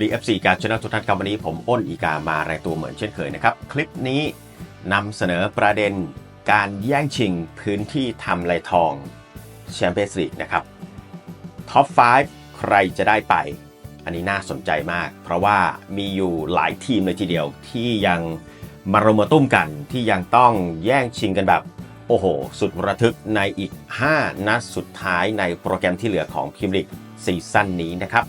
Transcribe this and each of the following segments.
วัสดีครับสวัสดี FC การชนะทุกท่านครับวันนี้ผมอ้นอีกามารายตัวเหมือนเช่นเคยนะครับ คลิปนี้นำเสนอประเด็นการแย่งชิงพื้นที่ทำลายทองแชมเปี้ยนส์ลีกนะครับท็อป 5 ใครจะได้ไป อันนี้น่าสนใจมาก เพราะว่ามีอยู่หลายทีมเลยทีเดียวที่ยังมารมาตุ้มกันที่ยังต้องแย่งชิงกันแบบ โอ้โห สุดระทึกในอีก 5 นัดสุดท้ายในโปรแกรมที่เหลือของพรีเมียร์ลีกซีซั่นนี้นะครับ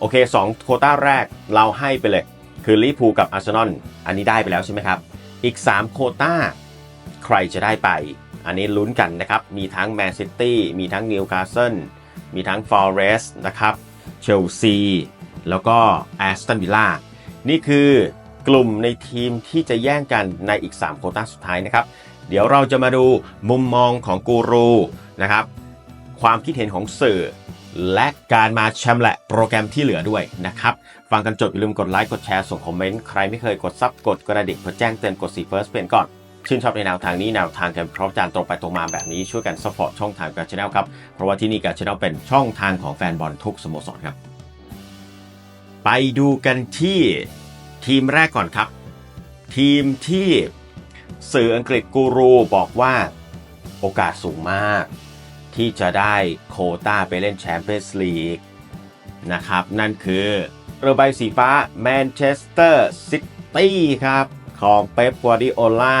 โอเค2โคต้าแรกเราให้ไปเลย คือลิพูกับอาร์เซนอลอันนี้ได้ไปแล้วใช่ไหมครับ อีก 3 โคต้า ใครจะได้ไป อันนี้ลุ้นกันนะครับ มีทั้งแมนซิตี้มีทั้งนิวคาสเซิลมีทั้งฟอร์เรสต์นะครับเชลซีแล้วก็แอสตันวิลล่านี่คือกลุ่มในทีมที่จะแย่งกันในอีก 3 โคต้าสุดท้ายนะครับ เดี๋ยวเราจะมาดูมุมมองของกูรูนะครับความคิดเห็นของสื่อ และการมาแชมป์และโปรแกรมที่เหลือด้วยนะครับ ฟังกันจบอย่าลืมกดไลค์กดแชร์ส่งคอมเมนต์ใครไม่เคยกดซับกดกระดิ่งเพื่อแจ้งเตือนกดสีเฟิร์สเป็นก่อนชื่นชอบในแนวทางนี้แนวทางกันพร้อมจานตรงไปตรงมาแบบนี้ช่วยกันซัพพอร์ตช่องทางการชแนลครับ เพราะว่าที่นี่การชแนลเป็นช่องทางของแฟนบอลทุกสโมสรครับ ไปดูกันที่ทีมแรกก่อนครับ ทีมที่สื่ออังกฤษกูรูบอกว่าโอกาสสูงมาก ที่จะได้โคต้าไปเล่นแชมเปี้ยนส์ลีกนะครับ นั่นคือเรือใบสีฟ้าแมนเชสเตอร์ซิตี้ครับ ของเป๊ปกัวดิโอลา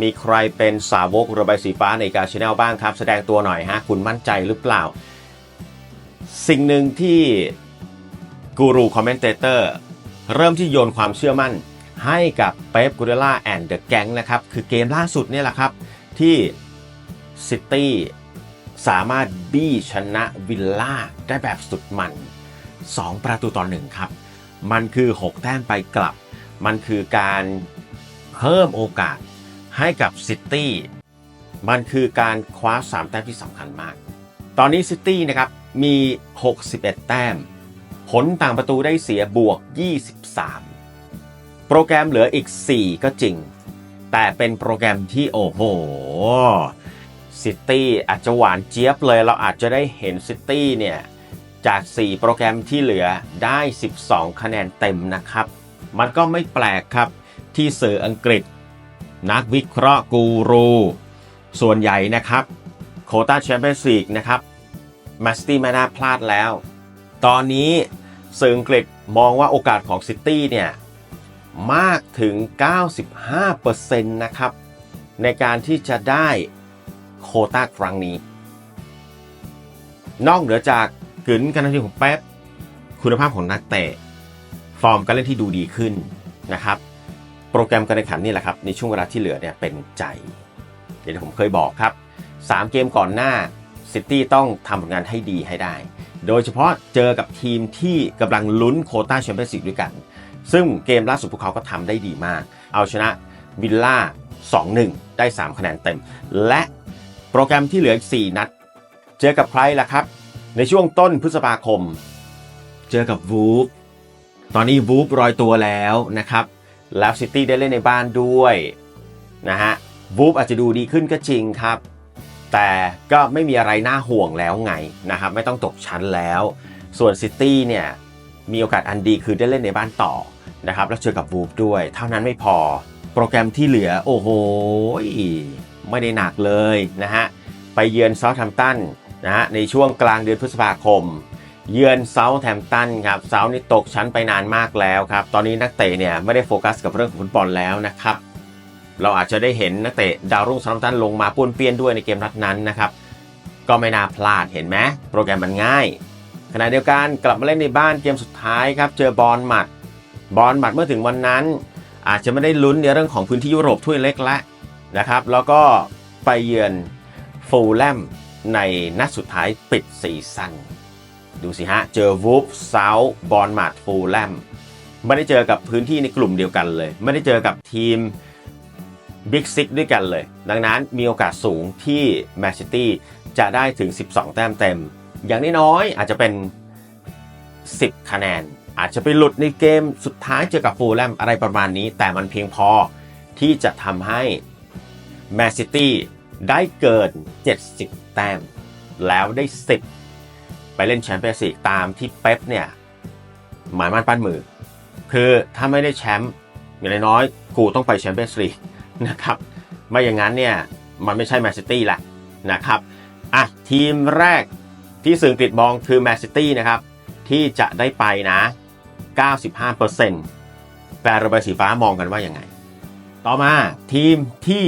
มีใครเป็นสาวกเรือใบสีฟ้าในการชแนลบ้างครับ แสดงตัวหน่อยฮะ คุณมั่นใจหรือเปล่า สิ่งหนึ่งที่กูรูคอมเมนเตเตอร์เริ่มที่โยนความเชื่อมั่นให้กับเป๊ปกัวดิโอลาแอนด์เดอะแก๊งนะครับ คือเกมล่าสุดนี่แหละครับ ที่ซิตี้ สามารถบี้ชนะวิลล่าได้แบบสุดมัน 2 ประตูต่อหนึ่งครับ มันคือ 6 แต้มไปกลับ มันคือการเพิ่มโอกาสให้กับซิตี้ มันคือการคว้า 3 แต้มที่สำคัญมาก ตอนนี้ซิตี้นะครับมี 61 แต้ม ผลต่างประตูได้เสียบวก 23 โปรแกรมเหลืออีก 4 ก็จริง แต่เป็นโปรแกรมที่โอ้โห ซิตี้อาจจะหวานเจี๊ยบเลย เราอาจจะได้เห็นซิตี้เนี่ย จาก 4 โปรแกรมที่เหลือได้ 12 คะแนนเต็มนะครับ มันก็ไม่แปลกครับที่สื่ออังกฤษ นักวิเคราะห์กูรู ส่วนใหญ่นะครับโคต้าแชมเปี้ยนส์ลีกนะครับมาสตี้ไม่น่าพลาดแล้ว ตอนนี้สื่ออังกฤษมองว่าโอกาสของซิตี้เนี่ย มากถึง 95%นะครับ ในการที่จะได้ โคต้าครั้งนี้ นอกเหนือจากกึนการทำทีมของเป๊ปคุณภาพของนักเตะฟอร์มการเล่นที่ดูดีขึ้นนะครับ โปรแกรมการแข่งขันนี่แหละครับ ในช่วงเวลาที่เหลือเนี่ยเป็นใจเดี๋ยวผมเคยบอกครับ 3 เกมก่อนหน้าซิตี้ต้องทำผลงานให้ดีให้ได้ โดยเฉพาะเจอกับทีมที่กำลังลุ้นโคต้าแชมเปี้ยนส์ลีกด้วยกัน ซึ่งเกมล่าสุดพวกเขาก็ทำได้ดีมาก เอาชนะวิลล่า 2-1 ได้ 3 คะแนนเต็ม และ โปรแกรมที่เหลืออีก 4 นัด เจอกับใครล่ะครับ ในช่วงต้นพฤษภาคม เจอกับวูฟตอนนี้วูฟรอยตัวแล้วนะครับแล้วซิตี้ได้เล่นในบ้านด้วยนะฮะวูฟอาจจะดูดีขึ้นก็จริงครับ แต่ก็ไม่มีอะไรน่าห่วงแล้วไงนะครับ ไม่ต้องตกชั้นแล้ว ส่วนซิตี้เนี่ยมีโอกาสอันดีคือได้เล่นในบ้านต่อนะครับ แล้วเจอกับวูฟด้วย เท่านั้นไม่พอ โปรแกรมที่เหลือ โอ้โห ไม่ได้หนักเลยนะฮะ ไปเยือนเซาท์แฮมป์ตันนะฮะในช่วงกลางเดือนพฤษภาคม เยือนเซาท์แฮมป์ตันครับเซาท์นี่ตกชั้นไปนานมากแล้วครับ ตอนนี้นักเตะเนี่ยไม่ได้โฟกัสกับเรื่องของฟุตบอลแล้วนะครับ เราอาจจะได้เห็นนักเตะดาวรุ่งเซาท์แฮมป์ตันลงมาป้วนเปี้ยนด้วยในเกมนัดนั้นนะครับ ก็ไม่น่าพลาดเห็นไหมโปรแกรมมันง่ายขณะเดียวกันกลับมาเล่นในบ้านเกมสุดท้ายครับเจอบอลหมัดบอลหมัดเมื่อถึงวันนั้น อาจจะไม่ได้ลุ้นในเรื่องของพื้นที่ยุโรปถ้วยเล็กแล้ว นะครับ แล้วก็ไปเยือนฟูลแลมในนัดสุดท้ายปิดซีซั่นดูสิฮะ เจอวูฟเซาท์บอลมาดฟูลแลมไม่ได้เจอกับพื้นที่ในกลุ่มเดียวกันเลย ไม่ได้เจอกับทีมบิ๊กซิกด้วยกันเลย ดังนั้นมีโอกาสสูงที่แมนซิตี้จะได้ถึง 12 แต้มเต็ม อย่างน้อยๆอาจจะเป็น 10 คะแนน อาจจะไปหลุดในเกมสุดท้ายเจอกับฟูลแลมอะไรประมาณนี้ แต่มันเพียงพอที่จะทำให้ แมนซิตี้ได้เกิน 70 แต้ม แล้วได้ 10 ไปเล่นแชมเปี้ยนส์ลีกตามที่เป๊ปเนี่ยหมายมั่นปั้นมือ คือถ้าไม่ได้แชมป์อย่างน้อยกูต้องไปแชมเปี้ยนส์ลีกนะครับ ไม่อย่างนั้นเนี่ย มันไม่ใช่แมนซิตี้แหละนะครับอะทีมแรกที่สื่ออังกฤษมองคือแมนซิตี้นะครับ ที่จะได้ไปนะ 95%แฟนระบายสีฟ้ามองกันว่ายังไง ต่อมาทีมที่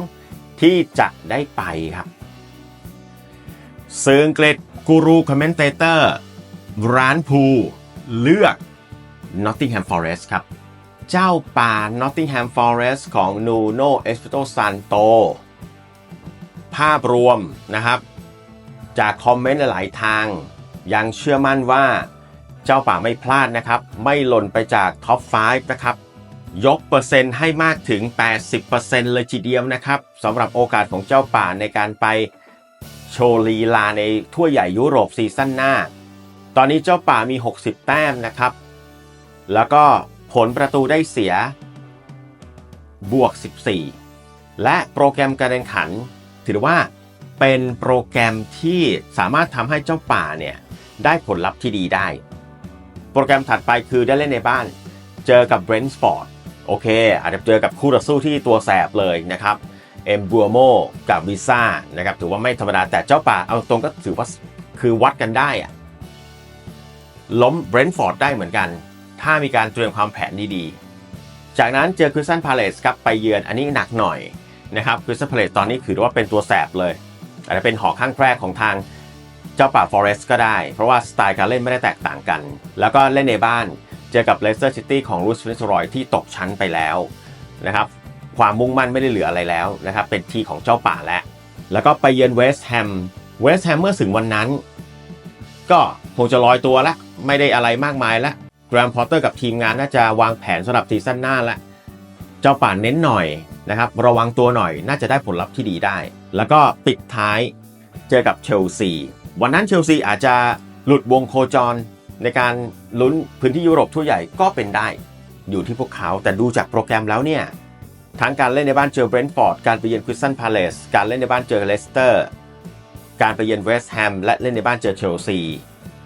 2 ที่จะได้ไปครับสื่ออังกฤษกูรูคอมเมนเตเตอร์ร้านพูเลือก Nottingham Forest ครับ เจ้าป่า Nottingham Forest ของ Nuno Espirito Santo ภาพรวมนะครับ จากคอมเมนต์หลายทาง ยังเชื่อมั่นว่าเจ้าป่าไม่พลาดนะครับ ไม่หล่นไปจากท็อป 5 นะครับ ยกเปอร์เซ็นต์ให้มากถึง 80%เลยทีเดียวนะครับสำหรับโอกาสของเจ้าป่าในการไปโชว์ลีลาในทั่วใหญ่ยุโรปซีซั่นหน้า ตอนนี้เจ้าป่ามี 60 แต้มนะครับ แล้วก็ผลประตูได้เสีย บวก 14 และโปรแกรมการแข่งขัน ถือว่าเป็นโปรแกรมที่สามารถทำให้เจ้าป่าเนี่ยได้ผลลัพธ์ที่ดีได้ โปรแกรมถัดไปคือได้เล่นในบ้าน เจอกับเบรนท์สปอร์ต โอเค อาจจะเจอกับคู่ต่อสู้ที่ตัวแสบเลยนะครับเอ็มบัวโมกับวิซ่านะครับถือว่าไม่ธรรมดาแต่เจ้าป่าเอาตรงก็ถือว่าคือวัดกันได้อะล้มเบรนท์ฟอร์ดได้เหมือนกัน ถ้ามีการเตรียมความแผนดีๆ จากนั้นเจอคริสตันพาเลสครับไปเยือนอันนี้หนักหน่อยนะครับคริสตันพาเลสตอนนี้ถือว่าเป็นตัวแสบเลย อาจจะเป็นหอข้างแคร่ของทางเจ้าป่าฟอเรสต์ก็ได้ เพราะว่าสไตล์การเล่นไม่ได้แตกต่างกัน แล้วก็เล่นในบ้าน เจอกับเลสเตอร์ซิตี้ของรูสฟินสรอยที่ตกชั้นไปแล้วนะครับความมุ่งมั่นไม่ได้เหลืออะไรแล้วนะครับเป็นทีของเจ้าป่าแล้ว แล้วก็ไปเยือนเวสต์แฮมเวสต์แฮมเมื่อถึงวันนั้น ก็คงจะลอยตัวละไม่ได้อะไรมากมายละแกรมพอตเตอร์กับทีมงานน่าจะวางแผนสำหรับซีซั่นหน้าละเจ้าป่าเน้นหน่อยนะครับระวังตัวหน่อยน่าจะได้ผลลัพธ์ที่ดีได้ แล้วก็ปิดท้ายเจอกับเชลซีวันนั้นเชลซีอาจจะหลุดวงโคจร ในการลุ้นพื้นที่ยุโรปทั่วใหญ่ก็เป็นได้อยู่ที่พวกเขาแต่ดูจากโปรแกรมแล้วเนี่ย ทั้งการเล่นในบ้านเจอเบรนท์ฟอร์ดการไปเยือนคริสตันพาเลสการเล่นในบ้านเจอเลสเตอร์ การไปเยือนเวสต์แฮมและเล่นในบ้านเจอเชลซี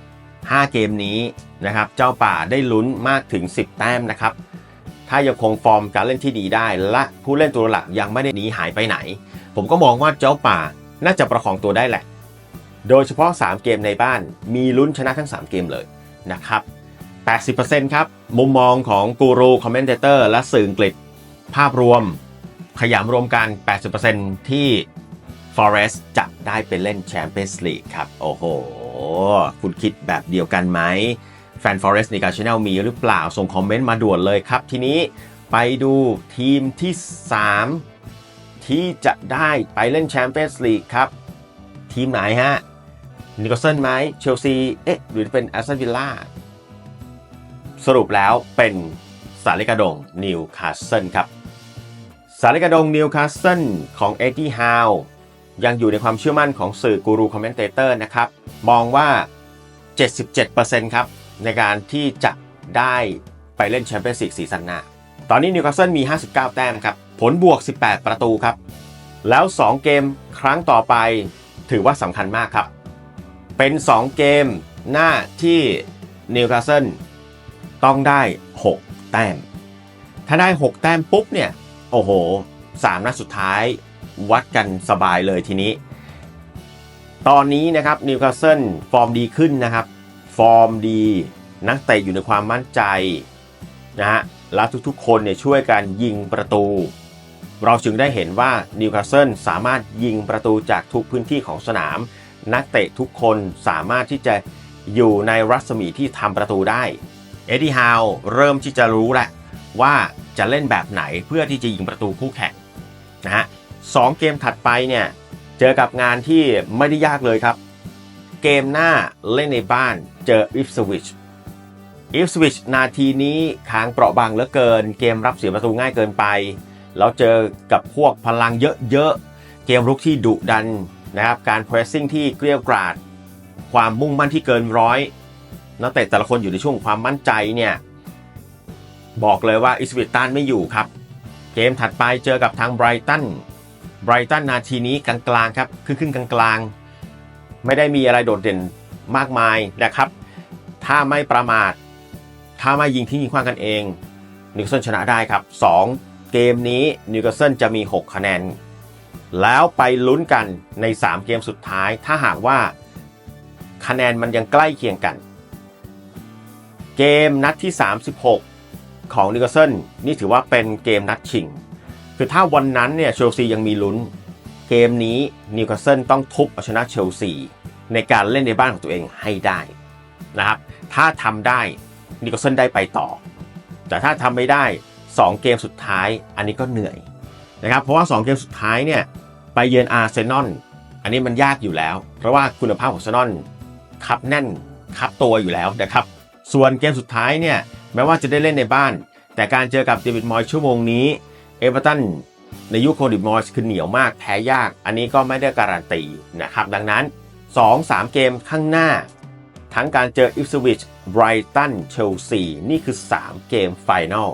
5 เกมนี้นะครับเจ้าป่าได้ลุ้นมากถึง 10 แต้มนะครับ ถ้ายังคงฟอร์มการเล่นที่ดีได้ และผู้เล่นตัวหลักยังไม่ได้หนีหายไปไหน ผมก็มองว่าเจ้าป่าน่าจะประคองตัวได้แหละ โดยเฉพาะ 3 เกมในบ้านมีลุ้นชนะทั้ง 3 เกมเลย นะครับ 80%ครับ มุมมองของกูรูคอมเมนเตอร์และสื่ออังกฤษภาพรวมขยำรวมกัน 80%ที่ Forest จะได้ไปเล่นแชมเปี้ยนส์ลีกครับ โอ้โห คุณคิดแบบเดียวกันไหม แฟน Forest ในการช anel มีหรือเปล่า ส่งคอมเมนต์มาด่วนเลยครับ ทีนี้ไปดูทีมที่ 3 ที่จะได้ไปเล่นแชมเปี้ยนส์ลีกครับ ทีมไหนฮะ นิโคลสันไหมเชลซี เอ๊ะ หรือเป็นแอสตันวิลล่า สรุปแล้วเป็นสาลิกาดงนิวคาสเซิลครับ สาลิกาดงนิวคาสเซิลของเอ็ดดี้ฮาวยังอยู่ในความเชื่อมั่นของสื่อกูรูคอมเมนเตเตอร์นะครับ มองว่า 77%ครับในการที่จะได้ไปเล่นแชมเปี้ยนส์ลีกซีซั่นหน้า ตอนนี้นิวคาสเซิลมี 59 แต้มครับ ผลบวก 18 ประตูครับ แล้ว 2 เกมครั้งต่อไปถือว่าสำคัญมากครับ เป็น 2 เกมหน้าที่นิวคาสเซิลต้องได้ 6 แต้ม ถ้าได้ 6 แต้มปุ๊บเนี่ย โอ้โห3นัดสุดท้ายวัดกันสบายเลยทีนี้ ตอนนี้นะครับนิวคาสเซิลฟอร์มดีขึ้นนะครับ ฟอร์มดีนักเตะอยู่ในความมั่นใจนะฮะแล้วทุกๆ คนเนี่ยช่วยกันยิงประตู เราจึงได้เห็นว่านิวคาสเซิลสามารถยิงประตูจากทุกพื้นที่ของสนาม นักเตะทุกคนสามารถที่จะอยู่ในรัศมีที่ทำประตูได้ เอ็ดดี้ฮาวเริ่มที่จะรู้แหละว่าจะเล่นแบบไหนเพื่อที่จะยิงประตูคู่แข่งนะฮะสองเกมถัดไปเนี่ยเจอกับงานที่ไม่ได้ยากเลยครับ เกมหน้าเล่นในบ้านเจออิฟสวิชอิฟสวิชนาทีนี้ค้างเปราะบางเหลือเกิน เกมรับเสียประตูง่ายเกินไป แล้วเจอกับพวกพลังเยอะๆ เกมรุกที่ดุดัน นะครับการเพรสซิ่งที่เกลี้ยวกราดความมุ่งมั่นที่เกินร้อยนักเตะแต่ละคนอยู่ในช่วงความมั่นใจเนี่ยบอกเลยว่าอิสวิตตันไม่อยู่ครับ เกมถัดไปเจอกับทางไบรตันไบรตันนาทีนี้กลางๆครับครึ่งๆกลางๆ ไม่ได้มีอะไรโดดเด่นมากมายนะครับ ถ้าไม่ประมาท ถ้าไม่ยิงทิ้งยิงขว้างกันเองนิวคาสเซิลชนะได้ครับ 2 เกมนี้นิวคาสเซิลจะมี 6 คะแนน แล้วไปลุ้นกันใน 3 เกมสุดท้าย ถ้าหากว่าคะแนนมันยังใกล้เคียงกัน เกมนัดที่ 36 ของนิวคาสเซิลนี่ถือว่าเป็นเกมนัดชิง คือถ้าวันนั้นเนี่ยเชลซียังมีลุ้น เกมนี้นิวคาสเซิลต้องทุบเอาชนะเชลซีในการเล่นในบ้านของตัวเองให้ได้นะครับ ถ้าทำได้นิวคาสเซิลได้ไปต่อ แต่ถ้าทำไม่ได้ 2 เกมสุดท้ายอันนี้ก็เหนื่อยนะครับ เพราะว่า 2 เกมสุดท้ายเนี่ย ไปเยือนอาร์เซนอลอันนี้มันยากอยู่แล้ว เพราะว่าคุณภาพของอาร์เซนอลคับแน่นคับตัวอยู่แล้วนะครับ ส่วนเกมสุดท้ายเนี่ยแม้ว่าจะได้เล่นในบ้าน แต่การเจอกับเดวิดมอยชั่วโมงนี้เอเวอร์ตันในยุคโคดิมอยส์คือเหนียวมากแพ้ยาก อันนี้ก็ไม่ได้การันตีนะครับ ดังนั้น 2-3 เกมข้างหน้า ทั้งการเจออิฟสวิชไบรตันเชลซีนี่คือ 3 เกมไฟแนล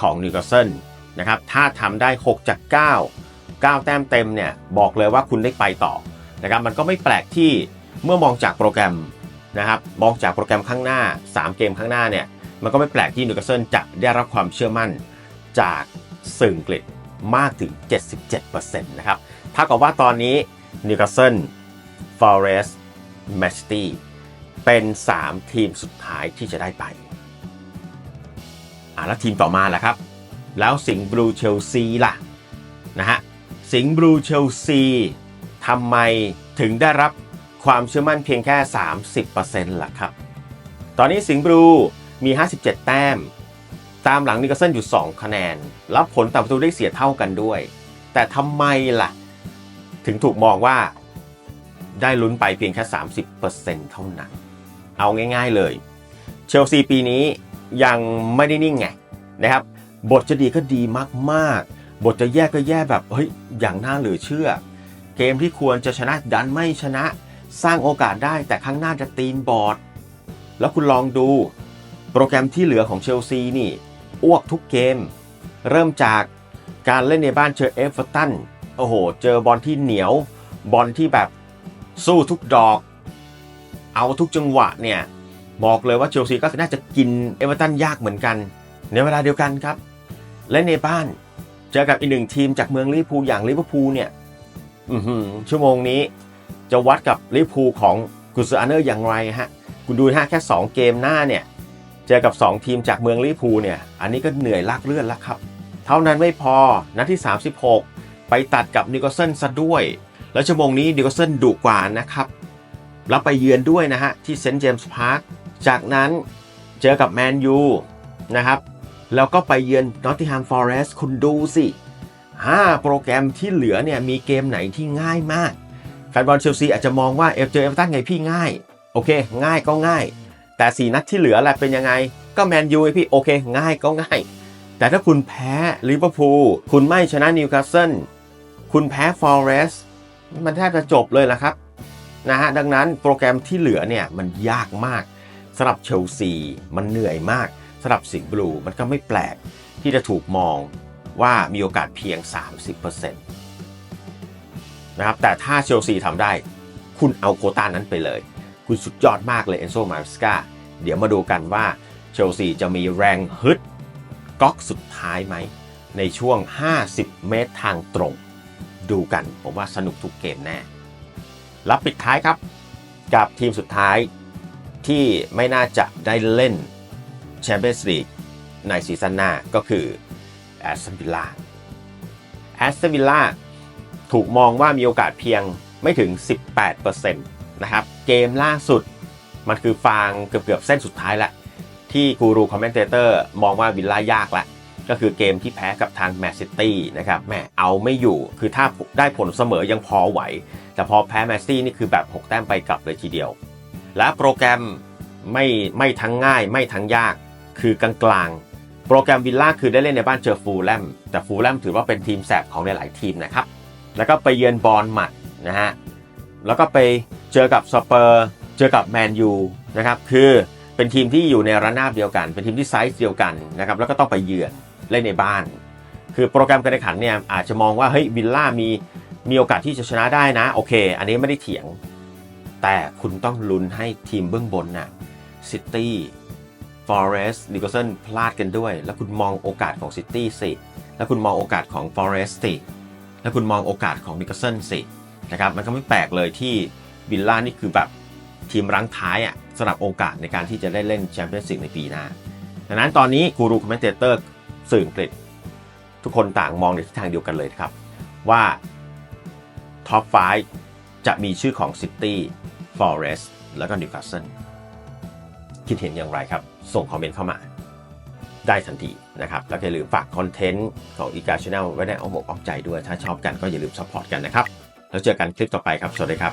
ของนิวคาสเซิลนะครับถ้าทำได้ 6 จาก 9 9 แต้มเต็มเนี่ยบอกเลยว่าคุณได้ไปต่อนะครับมันก็ไม่แปลกที่เมื่อมองจากโปรแกรมนะครับมองจากโปรแกรมข้างหน้า 3 เกมข้างหน้าเนี่ยมันก็ไม่แปลกที่นิวคาสเซิลจะได้รับความเชื่อมั่นจากสื่ออังกฤษมากถึง 77%นะครับถ้ากับว่าตอนนี้นิวคาสเซิลฟอเรสต์แมชตี้เป็น 3 ทีมสุดท้ายที่จะได้ไปอะแล้วทีมต่อมาล่ะครับ แล้วสิงห์บลูเชลซีล่ะนะฮะ สิงห์บลูเชลซีทำไมถึงได้รับความเชื่อมั่นเพียงแค่ 30%ล่ะครับ ตอนนี้สิงห์บลูมี 57 แต้ม ตามหลังนิวคาสเซิลอยู่ 2 คะแนน รับผลต่อประตูได้เสียเท่ากันด้วย แต่ทำไมล่ะ ถึงถูกมองว่าได้ลุ้นไปเพียงแค่ 30%เท่านั้น เอาง่ายๆเลย เชลซีปีนี้ยังไม่ได้นิ่งไงนะครับ บทจะดีก็ดีมากๆ บทจะแย่ก็แย่แบบเฮ้ยอย่างน่าเหลือเชื่อ เกมที่ควรจะชนะดันไม่ชนะสร้างโอกาสได้แต่ข้างหน้าจะตีนบอดแล้วคุณลองดู โปรแกรมที่เหลือของเชลซีนี่ อ้วกทุกเกม เริ่มจากการเล่นในบ้านเจอเอฟเวอร์ตันโอ้โห เจอบอลที่เหนียว บอลที่แบบสู้ทุกดอก เอาทุกจังหวะเนี่ย บอกเลยว่าเชลซีก็น่าจะกินเอเวอร์ตันยากเหมือนกัน ในเวลาเดียวกันครับ และในบ้าน เจอกับอีกหนึ่งทีมจากเมืองลิเวอร์พูลอย่างลิเวอร์พูลเนี่ยชั่วโมงนี้จะวัดกับลิเวอร์พูลของกุนซืออาร์เนอร์อย่างไรฮะ คุณดูฮะแค่ 2 เกมหน้าเนี่ย เจอกับ 2 ทีมจากเมืองลิเวอร์พูลเนี่ย อันนี้ก็เหนื่อยลากเลือดแล้วครับ เท่านั้นไม่พอ นัดที่ 36 ไปตัดกับนิโคลเซนซะด้วย แล้วชั่วโมงนี้นิโคลเซนดุกว่านะครับ แล้วไปเยือนด้วยนะฮะ ที่เซนต์เจมส์พาร์ค จากนั้นเจอกับแมนยูนะครับ แล้วก็ไปเยือนนอตติงแฮมฟอเรสต์คุณดูสิ 5 โปรแกรมที่เหลือเนี่ยมีเกมไหนที่ง่ายมาก แฟนบอลเชลซีอาจจะมองว่าเอฟเจอเอฟตันไงพี่ง่าย โอเค ง่ายก็ง่าย แต่ 4 นัดที่เหลือแหละเป็นยังไง ก็แมนยูไอพี่โอเค ง่ายก็ง่าย แต่ถ้าคุณแพ้ลิเวอร์พูลคุณไม่ชนะนิวคาสเซิลคุณแพ้ฟอเรสต์มันแทบจะจบเลยละครับนะฮะดังนั้นโปรแกรมที่เหลือเนี่ยมันยากมากสำหรับเชลซีมันเหนื่อยมาก สำหรับสิงห์บลูมันก็ไม่แปลกที่จะถูกมองว่ามีโอกาสเพียง 30%นะครับแต่ถ้าเชลซีทำได้ คุณเอาโคต้านั้นไปเลย คุณสุดยอดมากเลยเอนโซมาสกาเดี๋ยวมาดูกันว่าเชลซีจะมีแรงฮึดก๊อกสุดท้ายไหม ในช่วง 50 เมตรทางตรง ดูกันผมว่าสนุกทุกเกมแน่แล้วปิดท้ายครับ กับทีมสุดท้ายที่ไม่น่าจะได้เล่น แชมเปี้ยนส์ลีกในซีซั่นหน้าก็คือแอสตันวิลล่าแอสตันวิลล่าถูกมองว่ามีโอกาสเพียงไม่ถึง 18%นะครับเกมล่าสุดมันคือฟางเกือบๆเส้นสุดท้ายล้วที่กูรูคอมเมนเตเตอร์มองว่าวิลล่ายากละ ก็คือเกมที่แพ้กับทางแมนซิตี้นะครับแม่เอาไม่อยู่คือถ้าได้ผลเสมอยังพอไหว แต่พอแพ้แมนซิตี้นี่คือแบบ 6 แต้มไปกลับเลยทีเดียว และโปรแกรมไม่ไม่ทั้งง่ายไม่ทั้งยาก คือกลางๆ โปรแกรมวิลล่าคือได้เล่นในบ้านเจอฟูลแลมแต่ฟูลแลมถือว่าเป็นทีมแสบของหลายๆทีมนะครับ แล้วก็ไปเยือนบอลหมัดนะฮะ แล้วก็ไปเจอกับสเปอร์เจอกับแมนยูนะครับ คือเป็นทีมที่อยู่ในระนาบเดียวกัน เป็นทีมที่ไซส์เดียวกันนะครับ แล้วก็ต้องไปเยือนเล่นในบ้าน คือโปรแกรมการแข่งขันเนี่ยอาจจะมองว่าเฮ้ยวิลล่ามีมีโอกาสที่จะชนะได้นะ โอเค อันนี้ไม่ได้เถียง แต่คุณต้องลุ้นให้ทีมเบื้องบนน่ะซิตี้ Forest n i c o l s o n พลาดกันด้วย แล้วคุณมองโอกาสของ City สิ แล้วคุณมองโอกาสของ Forest สิ แล้วคุณมองโอกาสของ n i c o l s o n สินะครับมันก็ไม่แปลกเลยที่วิลล่านี่คือแบบทีมรั้งท้ายอะสำหรับโอกาสในการที่จะได้เล่นแชมเปี้ยนส์ลีกในปีหน้า ดังนั้นตอนนี้กูรูคอมเมนเตอร์สื่ออังกฤษ ทุกคนต่างมองในทิศทางเดียวกันเลยครับ ว่าท็อป 5 จะมีชื่อของ City Forest แล้วก็ Newcastle คิดเห็นอย่างไรครับ ส่งคอมเมนต์เข้ามาได้ทันทีนะครับ แล้วอย่าลืมฝากคอนเทนต์ของ e g a Channel ไว้ในอ้อมอกอ้อมใจด้วย ถ้าชอบกันก็อย่าลืมซัพพอร์ตกันนะครับ แล้วเจอกันคลิปต่อไปครับ สวัสดีครับ